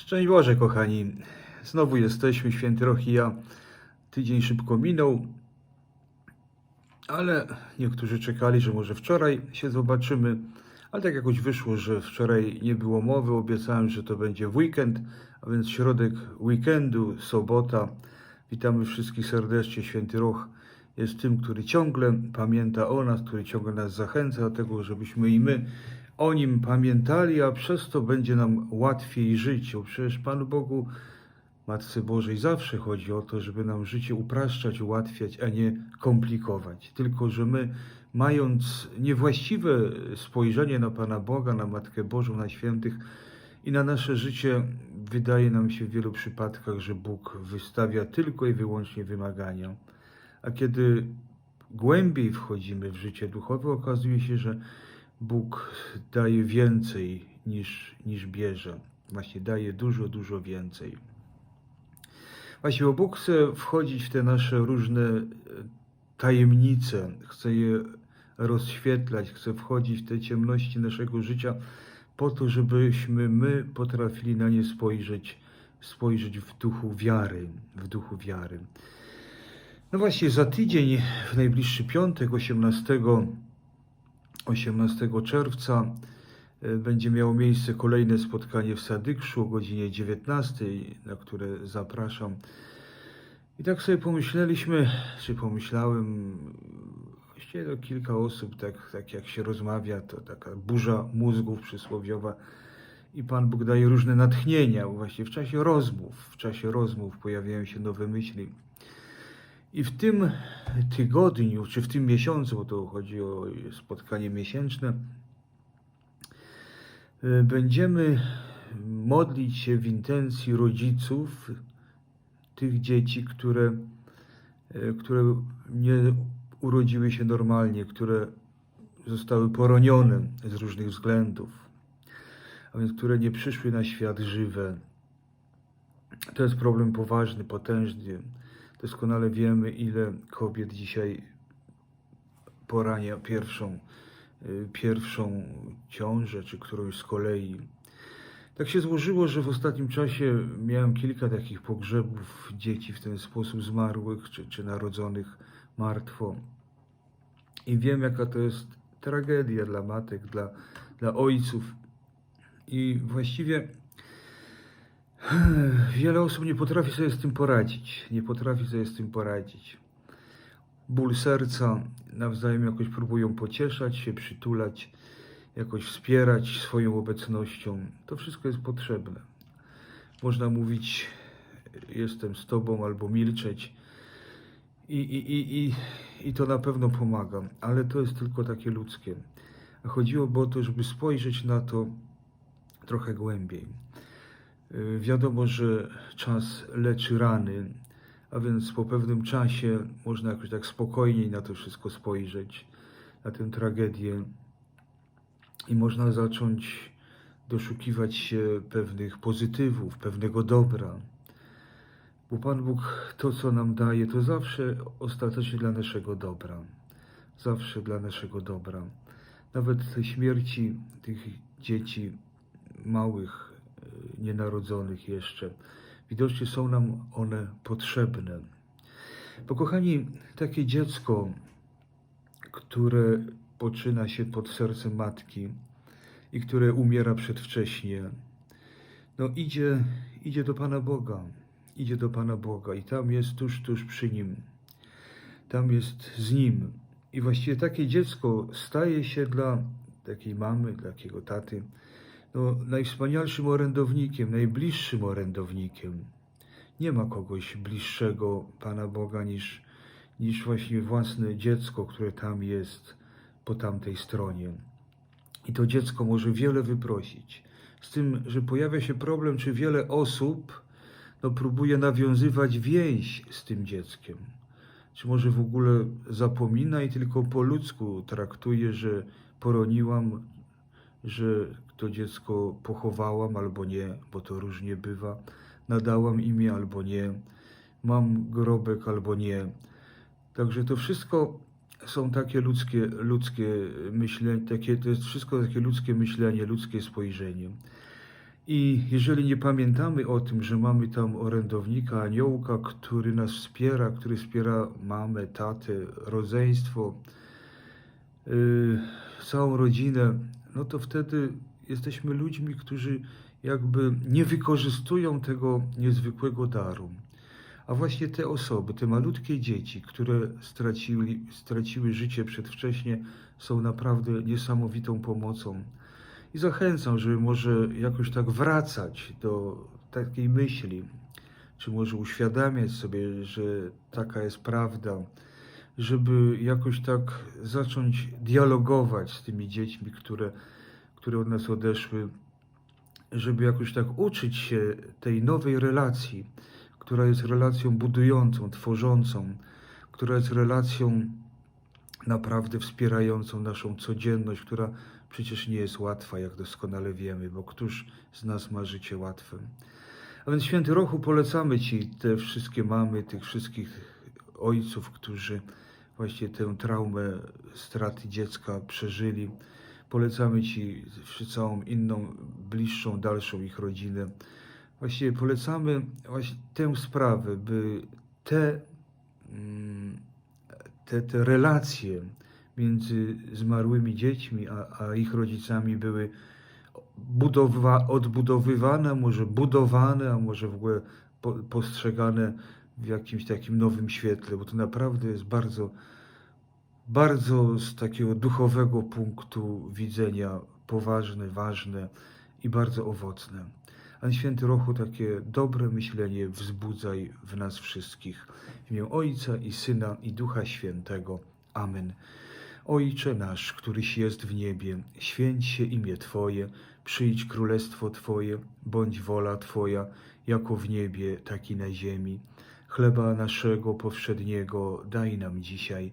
Szczęść Boże, kochani. Znowu jesteśmy, święty Roch i ja. Tydzień szybko minął, ale niektórzy czekali, że może wczoraj się zobaczymy. Ale tak jakoś wyszło, że wczoraj nie było mowy. Obiecałem, że to będzie w weekend, a więc środek weekendu, sobota. Witamy wszystkich serdecznie. Święty Roch jest tym, który ciągle pamięta o nas, który ciągle nas zachęca do tego, żebyśmy i my o nim pamiętali, a przez to będzie nam łatwiej żyć. Bo przecież Panu Bogu, Matce Bożej, zawsze chodzi o to, żeby nam życie upraszczać, ułatwiać, a nie komplikować. Tylko, że my, mając niewłaściwe spojrzenie na Pana Boga, na Matkę Bożą, na świętych i na nasze życie, wydaje nam się w wielu przypadkach, że Bóg wystawia tylko i wyłącznie wymagania. A kiedy głębiej wchodzimy w życie duchowe, okazuje się, że Bóg daje więcej niż, niż bierze. Właśnie daje dużo, dużo więcej. Właśnie, bo Bóg chce wchodzić w te nasze różne e, tajemnice, chce je rozświetlać, chce wchodzić w te ciemności naszego życia, po to, żebyśmy my potrafili na nie spojrzeć, spojrzeć w duchu wiary, w duchu wiary. No właśnie, za tydzień, w najbliższy piątek, 18, 18 czerwca, e, będzie miało miejsce kolejne spotkanie w Sadykszu o godzinie 19, na które zapraszam. I tak sobie pomyśleliśmy, czy pomyślałem, właściwie to kilka osób, tak, tak jak się rozmawia, to taka burza mózgów przysłowiowa. I Pan Bóg daje różne natchnienia, właśnie w czasie rozmów, w czasie rozmów pojawiają się nowe myśli. I w tym tygodniu, czy w tym miesiącu, bo to chodzi o spotkanie miesięczne, y, będziemy modlić się w intencji rodziców tych dzieci, które, y, które nie urodziły się normalnie, które zostały poronione z różnych względów, a więc które nie przyszły na świat żywe. To jest problem poważny, potężny. Doskonale wiemy, ile kobiet dzisiaj porania pierwszą, y, pierwszą ciążę, czy którąś z kolei. Tak się złożyło, że w ostatnim czasie miałem kilka takich pogrzebów dzieci w ten sposób zmarłych, czy, czy narodzonych martwo. I wiem, jaka to jest tragedia dla matek, dla, dla ojców. I właściwie Wiele osób nie potrafi sobie z tym poradzić. Nie potrafi sobie z tym poradzić. Ból serca nawzajem jakoś próbują pocieszać się, przytulać, jakoś wspierać swoją obecnością. To wszystko jest potrzebne. Można mówić, jestem z Tobą, albo milczeć. I, i, i, i, I to na pewno pomaga, ale to jest tylko takie ludzkie. A chodziłoby o to, żeby spojrzeć na to trochę głębiej. Y, Wiadomo, że czas leczy rany, a więc po pewnym czasie można jakoś tak spokojniej na to wszystko spojrzeć, na tę tragedię i można zacząć doszukiwać się pewnych pozytywów, pewnego dobra. Bo Pan Bóg to, co nam daje, to zawsze ostatecznie dla naszego dobra. Zawsze dla naszego dobra. Nawet te śmierci tych dzieci małych, nienarodzonych jeszcze, widocznie są nam one potrzebne. Bo kochani, takie dziecko, które poczyna się pod sercem matki i które umiera przedwcześnie, no idzie, idzie do Pana Boga, idzie do Pana Boga i tam jest tuż, tuż przy Nim. Tam jest z Nim. I właściwie takie dziecko staje się dla takiej mamy, dla takiego taty, no, najwspanialszym orędownikiem, najbliższym orędownikiem. Nie ma kogoś bliższego Pana Boga niż, niż właśnie własne dziecko, które tam jest po tamtej stronie. I to dziecko może wiele wyprosić. Z tym, że pojawia się problem, czy wiele osób no, próbuje nawiązywać więź z tym dzieckiem. Czy może w ogóle zapomina i tylko po ludzku traktuje, że poroniłam, że to dziecko pochowałam albo nie, bo to różnie bywa. Nadałam imię albo nie. Mam grobek albo nie. Także to wszystko są takie ludzkie, ludzkie myślenie, takie, to jest wszystko takie ludzkie myślenie, ludzkie spojrzenie. I jeżeli nie pamiętamy o tym, że mamy tam orędownika, aniołka, który nas wspiera, który wspiera mamę, tatę, rodzeństwo, yy, całą rodzinę, no to wtedy jesteśmy ludźmi, którzy jakby nie wykorzystują tego niezwykłego daru. A właśnie te osoby, te malutkie dzieci, które stracili, straciły życie przedwcześnie, są naprawdę niesamowitą pomocą. I zachęcam, żeby może jakoś tak wracać do takiej myśli, czy może uświadamiać sobie, że taka jest prawda, żeby jakoś tak zacząć dialogować z tymi dziećmi, które, które od nas odeszły, żeby jakoś tak uczyć się tej nowej relacji, która jest relacją budującą, tworzącą, która jest relacją naprawdę wspierającą naszą codzienność, która przecież nie jest łatwa, jak doskonale wiemy, bo któż z nas ma życie łatwe. A więc święty Rochu polecamy Ci te wszystkie mamy, tych wszystkich ojców, którzy właśnie tę traumę straty dziecka przeżyli. Polecamy Ci całą inną, bliższą, dalszą ich rodzinę. Właściwie polecamy właśnie tę sprawę, by te, mm, te, te relacje między zmarłymi dziećmi a, a ich rodzicami były budowa, odbudowywane, może budowane, a może w ogóle po, postrzegane w jakimś takim nowym świetle, bo to naprawdę jest bardzo, bardzo z takiego duchowego punktu widzenia poważne, ważne i bardzo owocne. A święty Rochu takie dobre myślenie wzbudzaj w nas wszystkich. W imię Ojca i Syna i Ducha Świętego. Amen. Ojcze nasz, któryś jest w niebie, święć się imię Twoje, przyjdź królestwo Twoje, bądź wola Twoja, jako w niebie, tak i na ziemi. Chleba naszego powszedniego daj nam dzisiaj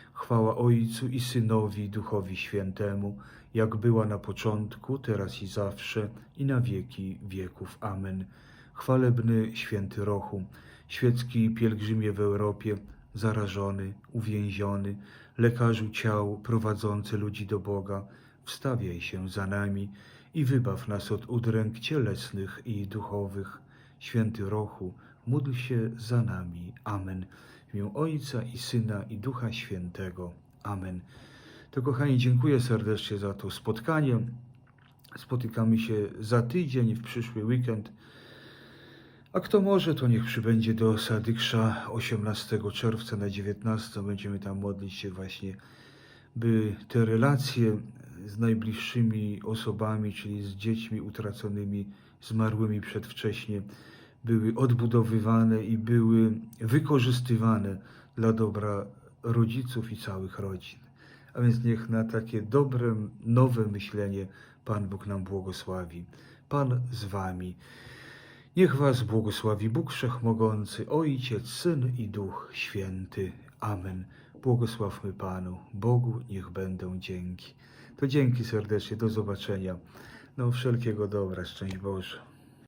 Chwała Ojcu i Synowi, Duchowi Świętemu, jak była na początku, teraz i zawsze, i na wieki wieków. Amen. Chwalebny święty Rochu, świecki pielgrzymie w Europie, zarażony, uwięziony, lekarzu ciał prowadzący ludzi do Boga, wstawiaj się za nami i wybaw nas od udręk cielesnych i duchowych. Święty Rochu, módl się za nami. Amen. Imię Ojca i Syna i Ducha Świętego. Amen. To kochani, dziękuję serdecznie za to spotkanie. Spotykamy się za tydzień, w przyszły weekend. A kto może, to niech przybędzie do Sadyksza 18 czerwca na 19. Będziemy tam modlić się właśnie, by te relacje z najbliższymi osobami, czyli z dziećmi utraconymi, zmarłymi przedwcześnie, były odbudowywane i były wykorzystywane dla dobra rodziców i całych rodzin. A więc niech na takie dobre, nowe myślenie Pan Bóg nam błogosławi. Pan z Wami. Niech Was błogosławi Bóg Wszechmogący, Ojciec, Syn i Duch Święty. Amen. Błogosławmy Panu. Bogu niech będą dzięki. To dzięki serdecznie. Do zobaczenia. No wszelkiego dobra. Szczęść Boże.